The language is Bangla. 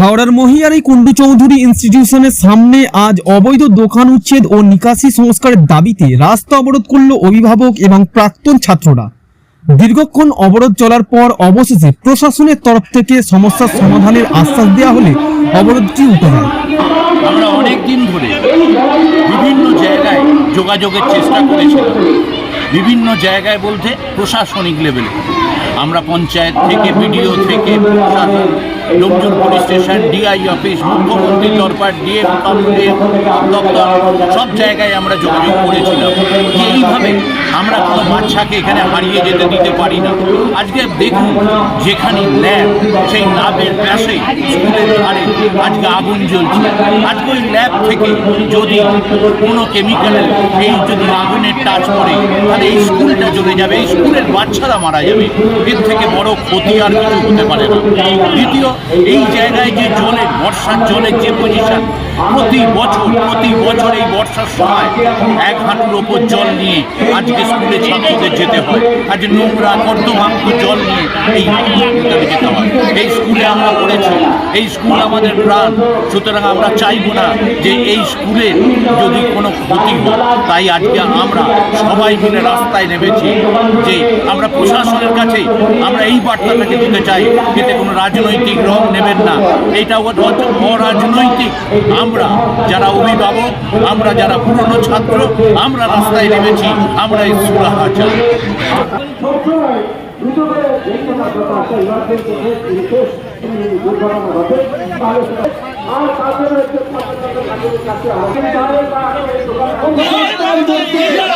হাওড়ার মহিয়ারি কুন্ডু চৌধুরী ইনস্টিটিউশনের সামনে আজ অবৈধ দোকান উচ্ছেদ ও নিকাশি সংস্কারের দাবিতে রাস্তা অবরোধ করল অভিভাবক এবং প্রাক্তন ছাত্ররা। দীর্ঘক্ষণ অবরোধ চলার পর অবশেষে প্রশাসনের তরফ থেকে সমস্যার সমাধানের আশ্বাস দেওয়া হলে অবরোধটি উঠে যায়। আমরা অনেক দিন ধরে বিভিন্ন জায়গায় যোগাযোগের চেষ্টা করেছিলাম। বিভিন্ন জায়গায় বলতে প্রশাসনিক লেভেলে আমরা পঞ্চায়েত থেকে, বিডিও থেকে, প্রশাসন, লোকজন পুলিশ স্টেশন ডিআই অফিস মুখ্যমন্ত্রী দরবার ডিএফ দপ্তর, সব জায়গায় আমরা যোগাযোগ করেছিলাম। এইভাবে আমরা কোনো বাচ্চাকে এখানে হারিয়ে যেতে দিতে পারি না। আজকে দেখুন যেখানে ল্যাব, সেই ল্যাবের পাশে স্কুলের ধারে আজকে আগুন জ্বলছে। আজকে ওই ল্যাব থেকে যদি কোনো কেমিক্যালের এই যদি আগুনের টাচ করে তাহলে এই স্কুলটা জ্বলে যাবে, এই স্কুলের বাচ্চারা মারা যাবে। এর থেকে বড় ক্ষতি আর কিছু হতে পারে না। দ্বিতীয়, এই জায়গায় যে জলের বর্ষার জলের যে পজিশন প্রতি বছর প্রতি বছর এই বর্ষার সময় এক হাঁটুর ওপর জল নিয়ে আজকে স্কুলে ছাত্রদের যেতে হয়। আজ নোংরা, কর্দমাক্ত জল নিয়ে এই স্কুলে যেতে হয়। এই স্কুলে আমরা পড়েছি, এই স্কুল আমাদের প্রাণ। সুতরাং আমরা চাইব না যে এই স্কুলের যদি কোনো ক্ষতি হয় তাই আজকে আমরা সবাই মিলে রাস্তায় নেমেছি যে আমরা প্রশাসনের কাছে আমরা এই বার্তাটাকে দিতে চাই, এতে কোনো রাজনৈতিক রং নেবেন না। এইটা অরাজনৈতিক। আমরা যারা অভিভাবক আমরা যারা পুরনো ছাত্র আমরা রাস্তায় নেমেছি আমরা এই সুরাহা চাই আর তাদের করে